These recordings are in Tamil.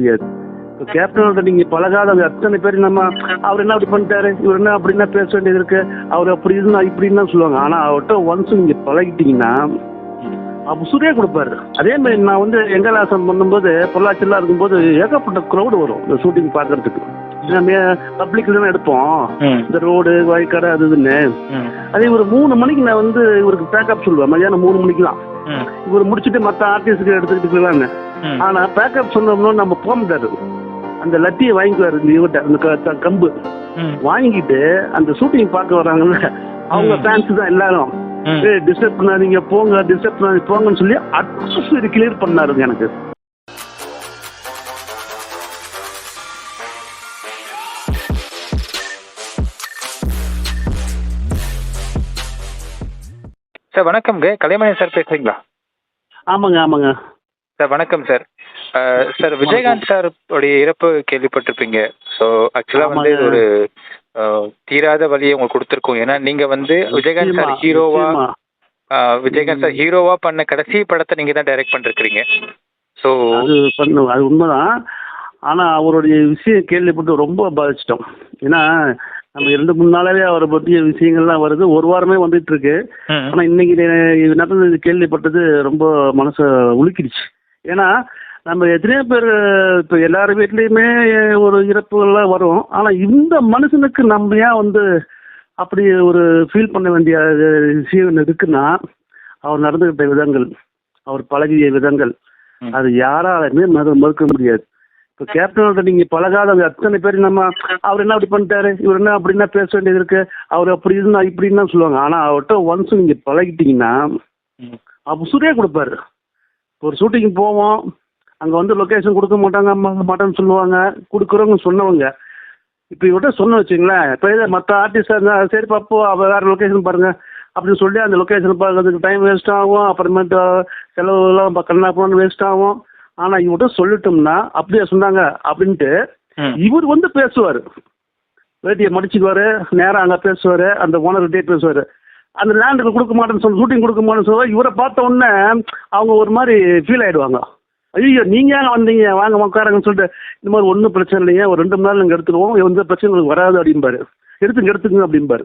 முடியாது. கேப்டனோட நீங்க பழகாத அத்தனை பேர் நம்ம அவர் என்ன அப்படி பண்ணிட்டாரு? இவர் என்ன அப்படின்னா பேச வேண்டியது இருக்கு? அவர் அப்படி இருந்தா இப்படின்னு சொல்லுவாங்க. ஆனா அவர்கிட்ட ஒன்ஸ் நீங்க பழகிட்டீங்கன்னா சுரே கொடுப்பாரு. அதே மாதிரி நான் வந்து எங்கலாசம் பண்ணும்போது பொள்ளாச்சிலாம் இருக்கும்போது ஏகப்பட்ட க்ரௌடு வரும். இந்த ஷூட்டிங் பார்க்கறதுக்கு. நம்ம பப்ளிக்ல தான் எடுப்போம். இந்த ரோடு வாய்க்காடு அது இதுன்னு. அதே ஒரு மூணு மணிக்கு நான் வந்து இவருக்கு பேக்கப் சொல்லுவேன். மதியானம் மூணு மணிக்கு தான் இவர் முடிச்சுட்டு மற்ற ஆர்டிஸ்ட்க்கு எடுத்துக்கிட்டு போயிடலான்னு. ஆனா பேக்கப் சொன்னோம்னா நம்ம போக முடியாது அந்த லத்தியை வாங்கிக்குவாரு இந்த இவர்கிட்ட அந்த கம்பு. வாங்கிட்டு அந்த ஷூட்டிங் பார்க்க வர்றாங்கல்ல அவங்க. ஃபேன்ஸ் தான் எல்லாரும். டிஸ்டர்ப் பண்ணாதீங்க போங்க டிஸ்டர்ப் பண்ணாதீங்க போங்கன்னு சொல்லி அட்மாஸ்பியர் கிளியர் பண்ணாருங்க எனக்கு. சார் வணக்கம்ங்க. கலைமணி சார் பேசுறீங்களா? ஆமாங்க ஆமாங்க. சார் வணக்கம் சார். சார் விஜயகாந்த் சார் உடைய இறப்பு கேள்விப்பட்டிருப்பீங்க. ஸோ ஆக்சுவலாக வந்து இது. ஒரு தீராத வழியை உங்களுக்கு கொடுத்துருக்கோம். ஏன்னா நீங்க வந்து விஜயகாந்த் சார் ஹீரோவா விஜயகாந்த் சார் ஹீரோவா பண்ண கடைசி படத்தை நீங்க தான் டைரக்ட் பண்ணிருக்கீங்க ஸோ அது பண்ணு அது உண்மைதான். ஆனா அவருடைய விஷயம் கேள்விப்பட்டு ரொம்ப பாதிச்சிட்டோம். ஏன்னா நம்ம ரெண்டு மூணு நாளாவே அவரை பற்றிய விஷயங்கள்லாம் வருது. ஒரு வாரமே வந்துட்டு இருக்கு ஆனா இன்னைக்கு நடந்தது கேள்விப்பட்டது ரொம்ப மனசை உலுக்கிடுச்சு. ஏன்னா நம்ம எத்தனையோ பேர் இப்போ எல்லார் வீட்லேயுமே ஒரு இறப்புகள்லாம் வரும். ஆனா இந்த மனுஷனுக்கு நம்ம ஏன் வந்து அப்படி ஒரு ஃபீல் பண்ண வேண்டிய விஷயம் இருக்குன்னா அவர் நடந்துக்கிட்ட விதங்கள் அவர் பழகிய விதங்கள். அது யாராலுமே மறு மறுக்க முடியாது. இப்போ கேப்டனோட நீங்க பழகாத அத்தனை பேர் நம்ம அவர் என்ன அப்படி பண்ணிட்டாரு? இவர் என்ன அப்படின்னா பேச வேண்டியது இருக்கு? அவர் அப்படி இருந்தா இப்படின்னு சொல்லுவாங்க. ஆனா அவர்கிட்ட ஒன்ஸ் நீங்க பழகிட்டீங்கன்னா. அப்போ சுரே கொடுப்பாரு. ஒரு ஷூட்டிங் போவோம். அங்க வந்து லொகேஷன் கொடுக்க மாட்டாங்க மாட்டேன்னு சொல்லுவாங்க. கொடுக்குறவங்க சொன்னவங்க. இப்போ இவர்கிட்ட சொன்ன வச்சுங்களேன் இப்போ இதை மற்ற ஆர்டிஸ்டாக இருந்தால் சரி பாப்போ அவ வேற லொகேஷன் பாருங்க. அப்படின்னு சொல்லி அந்த லொகேஷன் பார்க்கறதுக்கு டைம் வேஸ்ட் ஆகும். அப்புறமேட்டு செலவுலாம் கண்ணா போன வேஸ்ட் ஆகும். ஆனால் இவர்கிட்ட சொல்லிட்டோம்னா அப்படியே சொன்னாங்க அப்படின்ட்டு. இவர் வந்து பேசுவார். வேட்டியை மடிச்சுக்குவாரு. நேராக அங்கே பேசுவார். அந்த ஓனர்கிட்டே பேசுவார். அந்த லேண்டுக்கு கொடுக்க மாட்டேன்னு சொல்லி ஷூட்டிங் கொடுக்க மாட்டேன்னு சொல்லுவாங்க இவரை பார்த்த உடனே அவங்க ஒரு மாதிரி ஃபீல் ஆயிடுவாங்க. ஐயோ நீங்கள் ஏங்க வந்தீங்க? வாங்க உட்காருங்கன்னு சொல்லிட்டு இந்த மாதிரி ஒன்றும் பிரச்சனை இல்லைங்க. ஒரு ரெண்டு மணி நேரம் நாங்கள் எடுத்துருவோம் எந்த பிரச்சனை உங்களுக்கு வராது அப்படிம்பாரு. எடுத்துங்க எடுத்துங்க அப்படிம்பாரு.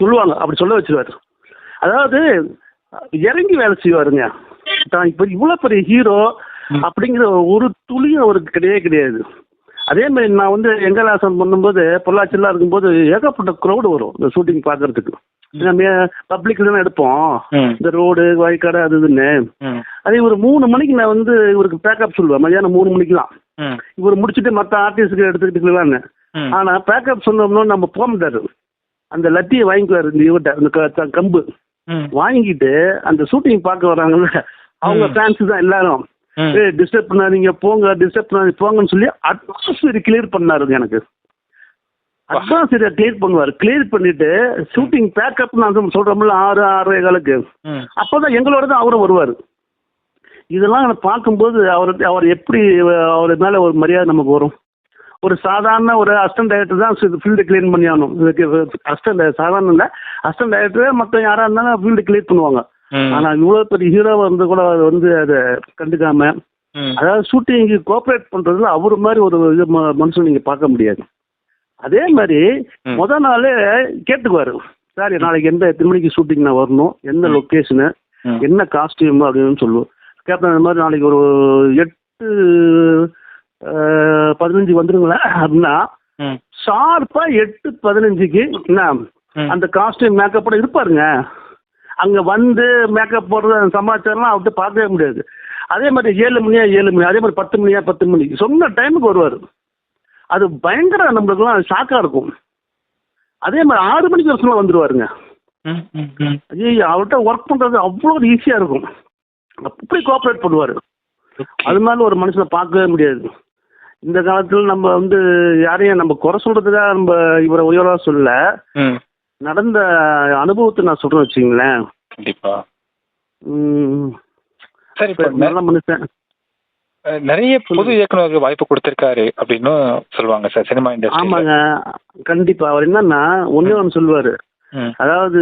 சொல்லுவாங்க. அப்படி சொல்ல வச்சிருவாரு. அதாவது இறங்கி வேலை செய்வாருங்க. தான் இப்போ இவ்வளோ பெரிய ஹீரோ அப்படிங்கிற ஒரு துளியும் அவருக்கு கிடையவே கிடையாது. அதே மாதிரி நான் வந்து எங்கலாசம் பண்ணும்போது பொள்ளாச்சிலாம் இருக்கும்போது ஏகப்பட்ட க்ரௌடு வரும் இந்த ஷூட்டிங் பார்க்கறதுக்கு. நம்ம பப்ளிக்ல தான் எடுப்போம். இந்த ரோடு வாய்க்காடு அது இதுன்னு. அதே ஒரு மூணு மணிக்கு நான் வந்து இவருக்கு பேக்கப் சொல்லுவேன். மதியானம் மூணு மணிக்கு தான் ம். இவர் முடிச்சுட்டு மற்ற ஆர்டிஸ்ட்க்கு எடுத்துக்கிட்டு போயிடலான்னு ம். ஆனா பேக்கப் சொன்னோம்னா நம்ம போக முடியாது அந்த லத்தியை வாங்கிக்குவாரு இந்த இவர்கிட்ட அந்த கம்பு. வாங்கிட்டு அந்த ஷூட்டிங் பார்க்க வர்றாங்கல்ல அவங்க. ஃபேன்ஸ் தான் எல்லாரும். டிஸ்டர்ப் பண்ணாதீங்க போங்க டிஸ்டர்ப் பண்ணாதீங்க போங்கன்னு சொல்லி அட்மாஸ்பியர் கிளியர் பண்ணாருங்க எனக்கு. அட்மாஸ்பியரை கிளியர் பண்ணுவார். கிளியர் பண்ணிட்டு ஷூட்டிங் பேக்கப் நான் சொல்றோம்ல ஆறு ஆறரை காலுக்கு. அப்போதான் எங்களோட தான் அவரும் வருவார். இதெல்லாம் நான் பார்க்கும்போது அவர் அவர் எப்படி அவர் மேலே ஒரு மரியாதை நமக்கு வரும்? ஒரு சாதாரண ஒரு அசிஸ்டன்ட் டைரக்டர் தான் ஃபீல்டு கிளீன் பண்ணி ஆகணும். அசிஸ்டன்ட் சாதாரண இல்லை அசிஸ்டன்ட் டைரக்டர் மற்ற யாராக இருந்தாலும் ஃபீல்டு கிளியர் பண்ணுவாங்க. ஆனா இவ்வளவு பெரிய ஹீரோவா வந்து கூட அது வந்து அதை கண்டுக்காம. அதாவது ஷூட்டிங்கு கோஆப்ரேட் பண்றதுல அவர் மாதிரி ஒரு இது மனுஷன் நீங்க பார்க்க முடியாது. அதே மாதிரி. முத நாள் கேட்டுக்குவாரு. சார் நாளைக்கு எந்த எத்தனை மணிக்கு ஷூட்டிங் நான் வரணும்? எந்த லொக்கேஷனு. என்ன காஸ்டியூம் அப்படின்னு சொல்லுவோம். கேப்டன் இந்த மாதிரி நாளைக்கு ஒரு எட்டு பதினஞ்சு வந்துருங்களேன் அப்படின்னா. ஷார்ப்பா எட்டு பதினஞ்சுக்கு என்ன. அந்த காஸ்டியூம் மேக்கப்போட இருப்பாருங்க. அங்க வந்து மேக்கப் போடுறது அந்த சமாச்சாரம்லாம் அவர்கிட்ட பார்க்கவே முடியாது. அதே மாதிரி ஏழு மணியா ஏழு மணி அதே மாதிரி பத்து மணியா பத்து மணிக்கு சொன்ன டைமுக்கு வருவார். அது பயங்கர நம்மளுக்குலாம் ஷாக்காக இருக்கும். அதே மாதிரி ஆறு மணிக்கு ம். ம். ம். ஐயோ அவர்கிட்ட ஒர்க் பண்ணுறது அவ்வளோ ஈஸியாக இருக்கும். அப்படி கோஆப்ரேட் பண்ணுவார். அது மாதிரி ஒரு மனுஷனை பார்க்கவே முடியாது. இந்த காலத்தில் நம்ம வந்து யாரையும் நம்ம குறை சொல்றதுக்காக நம்ம இவரை உயர்வாக சொல்ல. நடந்த அனுபவத்தை நான் சொல்றேன் வச்சுங்களேன் கண்டிப்பா. ம், சரி நல்ல மனுஷன். நிறைய பொது இயக்குனருக்கு வாய்ப்பு கொடுத்திருக்காரு அப்படின்னு சொல்லுவாங்க சார் சினிமா இண்டஸ்ட்ரி ஆமாங்க. கண்டிப்பா. அவர் என்னன்னா ஒண்ணே ஒன்று சொல்லுவாரு. அதாவது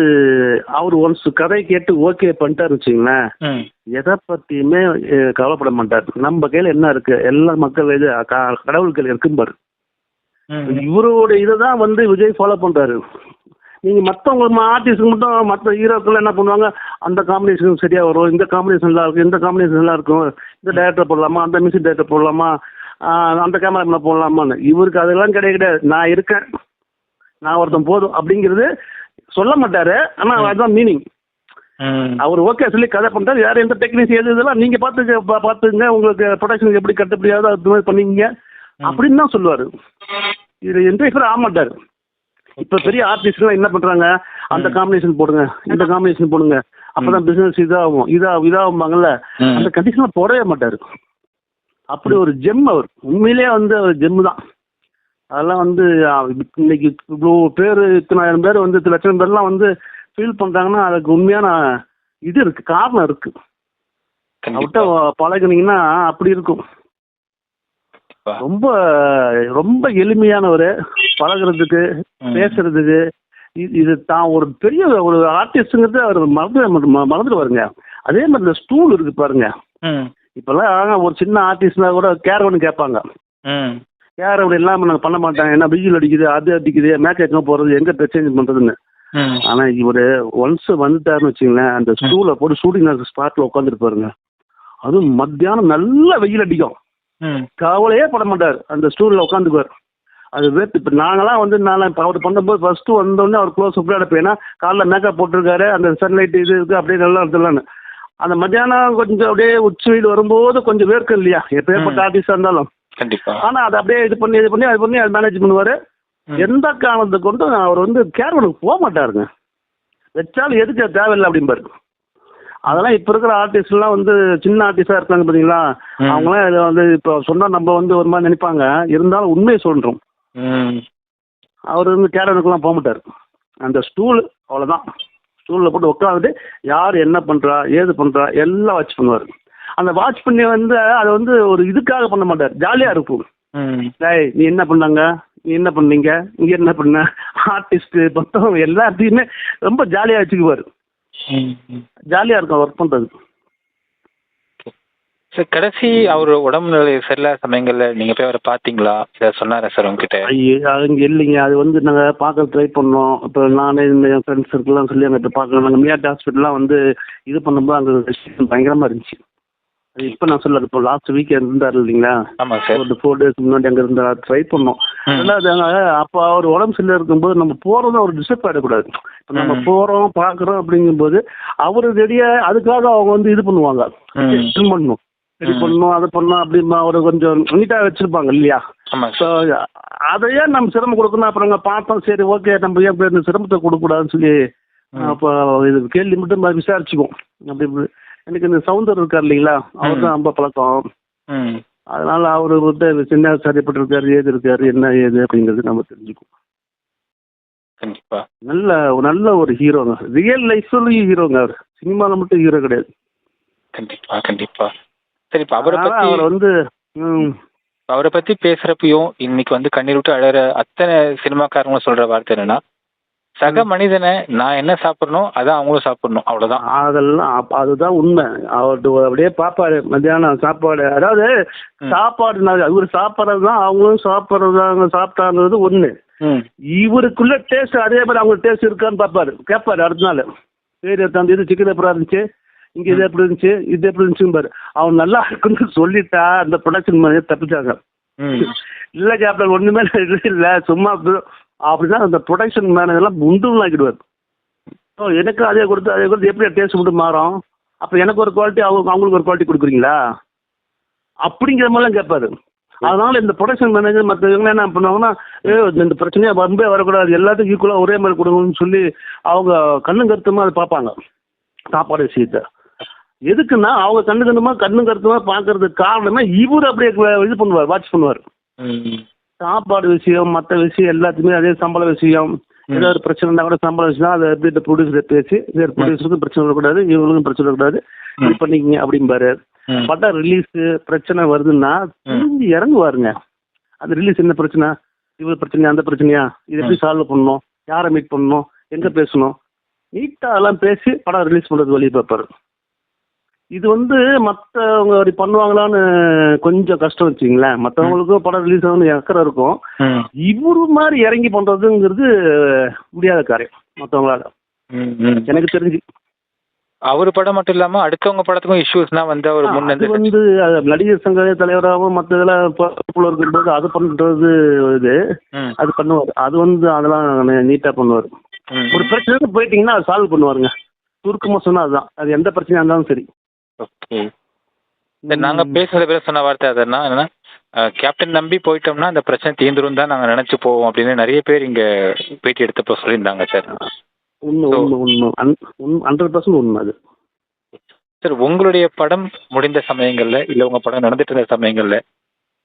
அவர் ஒன்ஸ் கதை கேட்டு ஓகே பண்ணிட்டாரு வச்சுங்களேன் எதை பத்தியுமே கவலைப்பட மாட்டார். நம்ம கையில என்ன இருக்கு? எல்லா மக்கள் இது கடவுள் கையில இருக்கும் பாரு ம். இவரோட இதை தான் வந்து விஜய் ஃபாலோ பண்றாரு. நீங்க மற்றவங்க ஆர்டிஸ்ட் மட்டும் மற்ற ஹீரோக்கள் என்ன பண்ணுவாங்க? அந்த காம்பினேஷன் சரியா வரும். இந்த காம்பினேஷன் நல்லா இருக்கும். இந்த காம்பினேஷன் நல்லா இருக்கும். இந்த டேரக்டர் போடலாமா? அந்த மியூசிக் டேரக்டர் போடலாமா? அந்த கேமரா போடலாமான்னு. இவருக்கு அதெல்லாம் கிடையாது கிடையாது. நான் இருக்கேன். நான் ஒருத்தன் போதும் அப்படிங்கிறது சொல்ல மாட்டாரு. ஆனா அதுதான் மீனிங் அவர் ஓகே சொல்லி கதை பண்ணிட்டாரு யார் எந்த டெக்னிக்ஸ் எது இதெல்லாம் நீங்க பார்த்துக்க பா- பார்த்துங்க. உங்களுக்கு ப்ரொடக்ஷன் எப்படி கட்டுப்படியாவது அது மாதிரி பண்ணிக்கங்க. அப்படின்னு தான் சொல்லுவாரு. இது இன்டர்ஃபியர் ஆக மாட்டாரு. இப்ப பெரிய ஆர்டிஸ்ட்லாம் என்ன பண்றாங்க? அந்த காம்பினேஷன் போடுங்க. இந்த காம்பினேஷன் போடுங்க. அப்பதான் பிசினஸ் இதாகும். இதா இதாகும்பாங்கல்ல. அந்த கண்டிஷன்ல போடவே மாட்டாரு. அப்படி ஒரு ஜெம் அவர். உண்மையிலேயே வந்து அவர் ஜெம் தான். அதெல்லாம் வந்து இன்னைக்கு இவ்வளோ பேர் இத்தனாயிரம் பேர் வந்து இத்தனை லட்சம் பேர்லாம் வந்து ஃபீல் பண்றாங்கன்னா அதுக்கு உண்மையான இது இருக்கு. காரணம் இருக்கு. அவர்கிட்ட பழகுனீங்கன்னா அப்படி இருக்கும். ரொம்ப ரொம்ப எளிமையானவர். பழகுறதுக்கு. பேசுறதுக்கு. இது- இது தான் ஒரு பெரிய ஒரு ஆர்டிஸ்ட்ங்கிறது அவர் மறந்து ம- மறந்துடுவாருங்க. அதே மாதிரி இந்த ஸ்டூல் இருக்கு பாருங்க. இப்பெல்லாம் ஒரு சின்ன ஆர்டிஸ்ட்னா கூட கேர் ஒன்று கேட்பாங்க. கேர் அப்படி இல்லாமல் நாங்கள் பண்ண மாட்டாங்க. ஏன்னா வெயில் அடிக்குது அது அடிக்குது மேட்ச் எங்கே போகிறது எங்கே சேஞ்ச் பண்ணுறதுன்னு ஆனால் இவர் ஒன்ஸ் வந்துட்டாருன்னு வச்சுங்களேன் அந்த ஸ்டூலை போட்டு ஷூட்டிங் ஸ்பாட்டில் உட்காந்துருப்பாருங்க அதுவும் மத்தியானம் நல்ல வெயில் அடிக்கும். கவலையே பட மாட்டார். அந்த ஸ்டூலில் உட்காந்துக்குவார். அது வேர்த்து இப்போ நாங்களாம் வந்து நான் இப்போ அவர் பண்ணும்போது ஃபஸ்ட்டு வந்தோடனே அவர் க்ளோஸ் அப்ல எடுப்பேன் ஏன்னா காலைல மேக்கப் போட்டிருக்காரு அந்த சன்லைட் இது இருக்குது அப்படியே நல்லா எடுத்துடலான்னு அந்த மத்தியானம் கொஞ்சம் அப்படியே உச்சி வெயில் வரும்போது கொஞ்சம் வேர்க்கும் இல்லையா? எப்பேற்பட்ட ஆர்டிஸ்டாக இருந்தாலும். கண்டிப்பா. ஆனால் அதை அப்படியே இது பண்ணி இது பண்ணி அது பண்ணி அது மேனேஜ் பண்ணுவார். எந்த காரணத்தை கொண்டு அவர் வந்து கேரவனுக்கு போக மாட்டாருங்க. வச்சாலும் எதுக்கு தேவையில்லை அப்படிம்பாரு. அதெல்லாம் இப்போ இருக்கிற ஆர்டிஸ்ட்லாம் வந்து சின்ன ஆர்டிஸ்டாக இருக்காங்க பார்த்தீங்களா. அவங்களாம் இதை வந்து இப்போ சொன்னால் நம்ம வந்து ஒரு மாதிரி நினைப்பாங்க. இருந்தாலும் உண்மையை சொல்கிறோம் அவர் வந்து கேரவனுக்குலாம் போக மாட்டார். அந்த ஸ்டூல் அவ்வளோதான் ஸ்டூலில் போட்டு உட்காந்துட்டு யார் என்ன பண்ணுறா ஏது பண்ணுறா எல்லாம் வாட்ச் பண்ணுவார். அந்த வாட்ச் பண்ணி வந்து அதை வந்து ஒரு இதுக்காக பண்ண மாட்டார். ஜாலியாக இருக்கும். டேய் நீ என்ன பண்ணாங்க? நீ என்ன பண்ணீங்க? இங்க என்ன பண்ண? ஆர்டிஸ்ட் மொத்தம் எல்லாத்தையுமே ரொம்ப ஜாலியா வச்சுக்குவாரு. ம் ம் ஜாலியா இருக்கும் ஒர்க் பண்றது. சார் கடைசி அவர் உடம்பு நிலை சரியில்லாத சமயங்கள்ல நீங்க போய் அவரை பாத்தீங்களா இதை சொன்னாரா சார் உங்ககிட்ட? ஐயே அங்க இல்லைங்க. அது வந்து நாங்க பார்க்க ட்ரை பண்ணோம். இப்போ நானே இந்த என் ஃப்ரெண்ட்ஸ் இருக்கலாம் சொல்லி அங்கே பார்க்கலாம் நாங்கள் மியாட் ஹாஸ்பிட்டல்லாம் வந்து இது பண்ணும்போது அங்கே ரெஸ்ட்ரிக்ஷன் பயங்கரமா இருந்துச்சு. அது இப்போ நான் சொல்ல இப்போ லாஸ்ட் வீக் இருந்தார் இல்லைங்களா? ஆமா சார். ஒரு ஃபோர் டேஸ் முன்னாடி அங்கே இருந்தார். ட்ரை பண்ணோம். ரெண்டாவது அப்போ அவர் உடம்பு சரியில்லை இருக்கும்போது நம்ம போகிறதும் ஒரு டிஸ்டர்ப் ஆகிடக்கூடாது இப்போ நம்ம ம். போகிறோம் பார்க்குறோம் அப்படிங்கும்போது அவர் ரெடியாக அதுக்காக அவங்க வந்து இது பண்ணுவாங்க. இது பண்ணணும். ரெடி ம். பண்ணணும் அதை பண்ணணும் அப்படிமா அவர் கொஞ்சம் நீட்டாக வச்சுருப்பாங்க இல்லையா? ஸோ அதையே நம்ம சிரமம் கொடுக்கணும்? அப்புறம் அங்கே பார்த்தோம் சரி ஓகே நம்ம ஏன் இப்படி இந்த சிரமத்தை கொடுக்கக்கூடாதுன்னு சொல்லி. அப்போ இது கேள்வி மட்டும் விசாரிச்சுக்குவோம். அப்படி. எனக்கு இந்த சவுந்தர் இருக்கார் இல்லைங்களா? அவர் தான் ரொம்ப பழக்கம். அதனால அவர் வந்து சின்ன சரிப்பட்டிருக்காரு ஏது இருக்காரு என்ன ஏது அப்படிங்கிறது நம்ம தெரிஞ்சுக்குவோம். கண்டிப்பா. நல்ல நல்ல ஒரு ஹீரோங்க ரியல் லைஃப்லயும் ஹீரோங்க அவர். சினிமாவில் மட்டும் ஹீரோ கிடையாது. கண்டிப்பா கண்டிப்பா. சரி இப்ப அவரை பத்தி அவர் வந்து அவரை பத்தி பேசுறப்பையும் இன்னைக்கு வந்து கண்ணீர் விட்டு அழற அத்தனை சினிமாக்காரங்களும் சொல்ற வார்த்தை என்னன்னா சக மனிதனை நான் என்ன சாப்பிடணும்? அதான் அவங்களும் சாப்பிடணும். அவ்வளவுதான். அதெல்லாம் அதுதான் உண்மை. அவர்கிட்ட அப்படியே பாப்பாரு. மத்தியானம் சாப்பாடு. அதாவது. சாப்பாடு இவர் சாப்பிட்றது தான் அவங்களும் சாப்பிட்றது அவங்க சாப்பிட்டாங்கிறது ம். இவருக்குள்ள டேஸ்ட் அதே மாதிரி அவங்க டேஸ்ட் இருக்கான்னு பார்ப்பாரு கேட்பாரு அடுத்த நாள். சரி தம்பி இது சிக்கன் எப்படா இருந்துச்சு? இங்கே இது எப்படி இருந்துச்சு? இது எப்படி இருந்துச்சுன்னு அவன் நல்லா இருக்குன்னு சொல்லிட்டா அந்த ப்ரொடக்ஷன் மேனேஜர் தப்பிச்சாங்க. இல்லை கேப்டன் இது இல்லை சும்மா அப்படிதான் அந்த ப்ரொடக்ஷன் மேனேஜர்லாம் முண்டும் ஆக்கிடுவார் ஓ எனக்கு அதே கொடுத்து அதே கொடுத்து எப்படி டேஸ்ட் மட்டும் மாறும்? அப்போ எனக்கு ஒரு குவாலிட்டி அவங்க அவங்களுக்கு ஒரு குவாலிட்டி கொடுக்குறீங்களா? அப்படிங்கிற மாதிரிலாம் கேட்பாரு. அதனால இந்த ப்ரொடக்ஷன் மேனேஜர் மற்றவங்க என்ன பண்ணுவாங்கன்னா ஏ இந்த பிரச்சனையே வம்பே வரக்கூடாது. எல்லாத்துக்கும் ஈக்குவலாக ஒரே மாதிரி கொடுங்கன்னு சொல்லி அவங்க கண்ணும் கருத்துமா அதை பார்ப்பாங்க. சாப்பாடு விஷயத்தை. எதுக்குன்னா அவங்க கண்ணு கண்ணுமா கண்ணும் கருத்துமா பார்க்கறதுக்கு காரணமே இவர் அப்படியே இது பண்ணுவார் வாட்ச் பண்ணுவார். ம். சாப்பாடு விஷயம் மற்ற விஷயம் எல்லாத்துக்குமே அதே சம்பள விஷயம். ஏதாவது ஒரு பிரச்சனை இருந்தால் கூட சம்பள விஷயம் அதை எப்படி ப்ரொடியூசர் பேசி ப்ரொடியூசருக்கும் பிரச்சனை வரக்கூடாது இவங்களுக்கும் பிரச்சனை வரக்கூடாது. இது. பண்ணிக்கங்க அப்படிம்பாரு. படம் ரிலீஸ் பிரச்சனை வருதுன்னா திரும்பி இறங்குவாருங்க. அந்த ரிலீஸ் என்ன பிரச்சனை? இவர் பிரச்சனையா அந்த பிரச்சனையா? இது எப்படி சால்வ் பண்ணணும்? யாரை மீட் பண்ணணும்? எங்கே பேசணும்? நீட்டாக எல்லாம் பேசி படம் ரிலீஸ் பண்ணுறது வழி பார்ப்பாரு. இது வந்து மற்றவங்க அப்படி பண்ணுவாங்களான்னு கொஞ்சம் கஷ்டம் வச்சுங்களேன் மற்றவங்களுக்கும் படம் ரிலீஸ் ஆகணும் அக்கறை இருக்கும். இவரு மாதிரி இறங்கி பண்ணுறதுங்கிறது முடியாத காரியம் மற்றவங்களால எனக்கு தெரிஞ்சு. அவர் படம் மட்டும் இல்லாம அடுத்தவங்க படத்துக்கும் இஷ்யூஸ்னா வந்து அவர் முன்னெந்து வந்து நடிகர் சங்க தலைவராகவும் மற்ற இதெல்லாம் இருக்கும்போது அது பண்ணுறது இது. அது பண்ணுவார். அது வந்து அதெல்லாம் நீட்டாக பண்ணுவார். ஒரு பிரச்சனை போயிட்டீங்கன்னா அது சால்வ் பண்ணுவாருங்க. சுருக்கமாக சொன்னால் அதுதான். அது எந்த பிரச்சனையாக இருந்தாலும் சரி. ஓகே சரி நாங்க பேசுறத பேர சொன்ன வார்த்தை அதுன்னா என்னன்னா கேப்டன் நம்பி போயிட்டோம்னா அந்த பிரச்சனை தீந்துரும் தான் நாங்க நினைச்சு போவோம் அப்படின்னு நிறைய பேர் இங்க பேட்டி எடுத்தப்போ சொல்லியிருந்தாங்க சார். உண்மை So- உண்மை உண்மை. ஹண்ட்ரட் பர்சன்ட் உண்மை அது. சார் உங்களுடைய படம் முடிந்த சமயங்கள்ல இல்ல உங்க படம் நடந்துட்டு இருந்த சமயங்கள்ல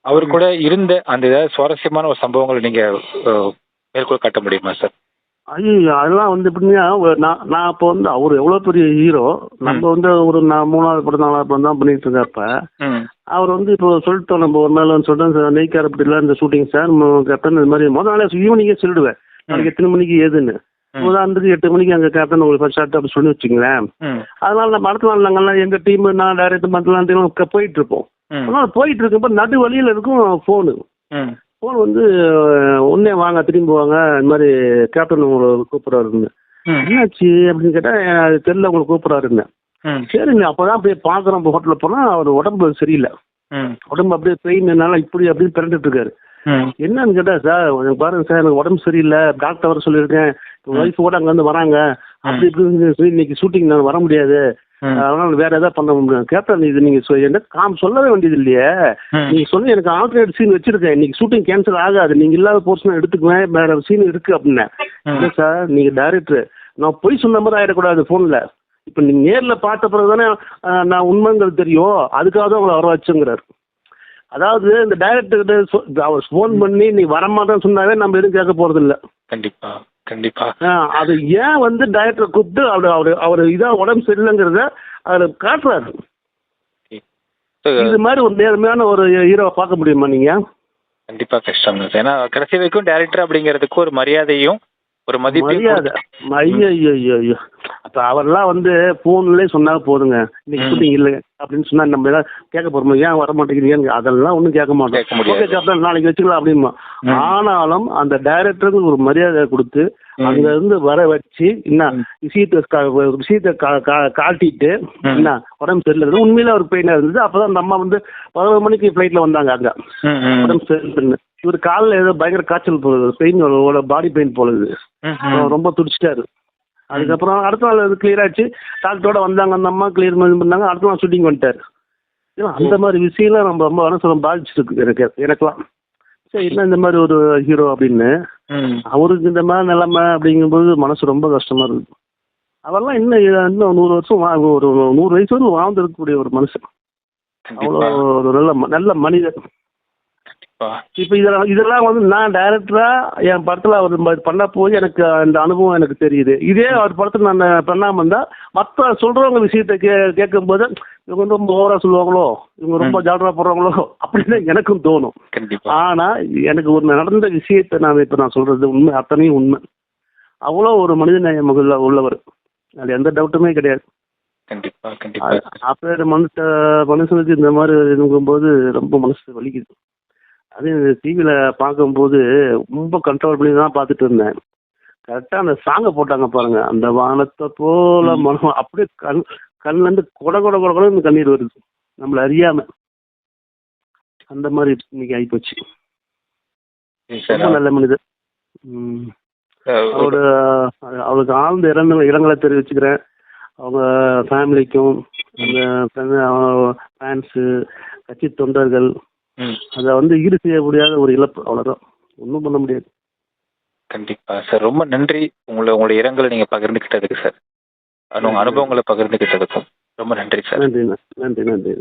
அவர் கூட இருந்த அந்த ஏதாவது சுவாரஸ்யமான ஒரு சம்பவங்களை நீங்க அஹ், மேற்கோள் காட்ட முடியுமா சார்? ஐயோ அதெல்லாம் வந்து எப்படின்னா நான் நான் அப்போ வந்து அவர் எவ்வளோ பெரிய ஹீரோ நம்ம வந்து ஒரு நான் மூணாவது படம் நாலாவது படம் தான் பண்ணிட்டு இருக்கப்ப ம். அவர் வந்து இப்போ சொல்லிட்டோம் நம்ம ஒரு நாள் வந்து சொல்லிட்டோம் சார் நெய்க்காரப்பட்டியில் இந்த ஷூட்டிங் சார் கேப்டன் இது மாதிரி முதல் நாளே ஈவினிங்கே சொல்லிடுவேன். நாளைக்கு எத்தனை மணிக்கு ஏதுன்னு. உதாரணத்துக்கு எட்டு மணிக்கு அங்கே கேப்டன் உங்களுக்கு ஃபர்ஸ்ட் ஷார்ட் அப்படி சொல்லி வச்சுங்களேன். அதனால நம்ம அடுத்த நாள் நாங்கள்லாம் எங்கள் டீம் நான் டைரக்டர் மற்றலாம் போயிட்டு இருப்போம். அதனால போயிட்டு இருக்கப்ப நடு வழியில் இருக்கும் ஃபோனு ஃபோன் வந்து உடனே வாங்க திரும்பி வாங்க இந்த மாதிரி கேப்டன் உங்களை கூப்பிட்றாருன்னு. என்னாச்சு அப்படின்னு கேட்டால் அது தெரியல உங்களை கூப்பிட்றாருன்னு. சரிங்க அப்போ தான் போய் பார்க்குறோம் ஹோட்டலில் போனால் அவர் உடம்பு சரியில்லை. உடம்பு அப்படியே பெயின் என்னால் இப்படி அப்படின்னு பிறண்டுட்டு இருக்காரு என்னன்னு கேட்டால் சார் எனக்கு பாருங்க சார் எனக்கு உடம்பு சரியில்லை டாக்டர் வர சொல்லியிருக்கேன். ஒய்ஃப் கூட அங்கேருந்து வராங்க. அப்படி சொல்லி இன்னைக்கு ஷூட்டிங் நான் வர முடியாது. அதனால வேற ஏதாவது பண்ண முடியும். கேப்டன் இது நீங்க என்ன காம் சொல்லவே வேண்டியது இல்லையே. நீங்க சொன்ன எனக்கு ஆல்டர்னேட் சீன் வச்சிருக்கேன். இன்னைக்கு ஷூட்டிங் கேன்சல் ஆகாது. நீங்க இல்லாத போர்ஷன் எடுத்துக்குவேன். வேற சீன் இருக்கு அப்படின்னேன் ம். இல்லை சார் நீங்க டைரக்டர் நான் பொய் சொன்ன மாதிரி ஆயிடக்கூடாது ஃபோனில் இப்போ நீங்க நேர்ல பார்த்த பிறகு தானே நான் உண்மைங்கிறது தெரியும். அதுக்காக தான் உங்களை வர வச்சுங்கிறார். அதாவது இந்த டைரக்டர்கிட்ட அவர் ஃபோன் பண்ணி நீ வரமாட்டேன்னு சொன்னாவே நம்ம எதுவும் கேட்க போறது இல்ல கண்டிப்பா. கண்டிப்பா. அது ஏன் வந்து டைரக்டரை கூப்பிட்டு அவர் அவர் அவர் இதாக உடம்பு சரியில்லைங்கிறத அதில் காட்டுறாரு. இது மாதிரி ஒரு நேர்மையான ஒரு ஹீரோவை பார்க்க முடியுமா நீங்க? கண்டிப்பா கஷ்டம். ஏன்னா கடைசி வரைக்கும் டேரக்டர் அப்படிங்கிறதுக்கு ஒரு மரியாதையும் ஒரு மரியாதை ஐயோ அப்போ அவரெல்லாம் வந்து ஃபோன்லேயே சொன்னா போதுங்க இன்னைக்கு. ஷூட்டிங் இல்லை அப்படின்னு சொன்னா நம்ம ஏதாவது கேட்க போறோமா ஏன் வர மாட்டேங்கிறீங்க அதெல்லாம் ஒன்றும் கேட்க மாட்டோம். ஓகே கேப்டன் நாளைக்கு வச்சுக்கலாம் அப்படிமா. ஆனாலும் அந்த டைரக்டருக்கு ஒரு மரியாதை கொடுத்து. அங்க இருந்து வர வச்சு என்ன. விஷயத்தை விஷயத்தை காட்டிட்டு. என்ன உடம்பு சரியில்லை உண்மையில அவருக்கு பெயினா இருந்தது. அப்பதான் அந்த அம்மா வந்து பதினோரு மணிக்கு ஃப்ளைட்ல வந்தாங்க அங்க. உடம்பு சரியில்லைன்னு. இவர் காலில் ஏதோ பயங்கர காய்ச்சல் போகுது. பெயின் பாடி பெயின் போகுது ரொம்ப துடிச்சிட்டாரு. அதுக்கப்புறம் அடுத்த நாள் அது கிளியர் ஆச்சு டாக்டரோட வந்தாங்க அந்த அம்மா கிளியர் பண்ணாங்க. அடுத்த நாள் ஷூட்டிங் வந்துட்டாரு. அந்த மாதிரி விஷயம்லாம் நம்ம ரொம்ப மனசு பாதிச்சிருக்கு எனக்கு எனக்கெல்லாம். சரி என்ன இந்த மாதிரி ஒரு ஹீரோ அப்படின்னு. அவருக்கு இந்த மாதிரி நிலைமை அப்படிங்கும்போது மனசு ரொம்ப கஷ்டமா இருக்கு. அவரெல்லாம் இன்னும் இன்னும் நூறு வருஷம் ஒரு நூறு வயசு வரைக்கும் வாழ்ந்து இருக்கக்கூடிய ஒரு மனுஷன். அவ்வளோ ஒரு நல்ல நல்ல கண்டிப்பா இப்போ இதெல்லாம் இதெல்லாம் வந்து நான் டைரக்டரா என் படத்தில் அவர் பண்ண போய் எனக்கு அந்த அனுபவம் எனக்கு தெரியுது. இதே அவர் படத்தில் நான் பண்ணாமல் இருந்தால் மற்ற சொல்கிறவங்க விஷயத்தை கே கேட்கும்போது இவங்க வந்து ரொம்ப ஓவராக சொல்லுவாங்களோ? இவங்க ரொம்ப ஜாலராக போடுறாங்களோ? அப்படின்னு எனக்கும் தோணும். ஆனால் எனக்கு ஒரு நடந்த விஷயத்தை நான் இப்போ நான் சொல்கிறது உண்மை அத்தனையும் உண்மை. அவ்வளோ ஒரு மனிதநேயம் உள்ள உள்ளவர். அது எந்த டவுட்டுமே கிடையாது. கண்டிப்பா கண்டிப்பா. அப்போ மனுஷ மனுஷனுக்கு இந்த மாதிரி இருக்கும்போது ரொம்ப மனசு வலிக்குது. அது டிவியில் பார்க்கும்போது ரொம்ப கண்ட்ரோல் பண்ணி தான் பார்த்துட்டு இருந்தேன். கரெக்டாக அந்த சாங்கை போட்டாங்க பாருங்க. அந்த வானத்தை போல. மனம் அப்படியே கண் கண்லேருந்து கொட கொட கொட கொடன்னு கண்ணீர் வருது. நம்மளை அறியாம. அந்த மாதிரி இன்னைக்கு ஆகிப்போச்சு ரொம்ப நல்ல மனிதர். அவரோட அஹ், அவருக்கு ஆழ்ந்த இரங்கல் இரங்கலை தெரிவிச்சுக்கிறேன். அவங்க ஃபேமிலிக்கும் அந்த ஃபேன்ஸு கட்சி தொண்டர்கள். அதை வந்து ஈடு செய்ய முடியாத ஒரு இழப்பு. அவ்வளோதான் ஒன்றும் பண்ண முடியாது. கண்டிப்பா. சார் ரொம்ப நன்றி. உங்களை உங்களுடைய இரங்கலை நீங்க பகிர்ந்துக்கிட்டதுக்கு சார். உங்க அனுபவங்களை பகிர்ந்துக்கிட்டதுக்கும் ரொம்ப நன்றி சார். நன்றி நன்றி நன்றி.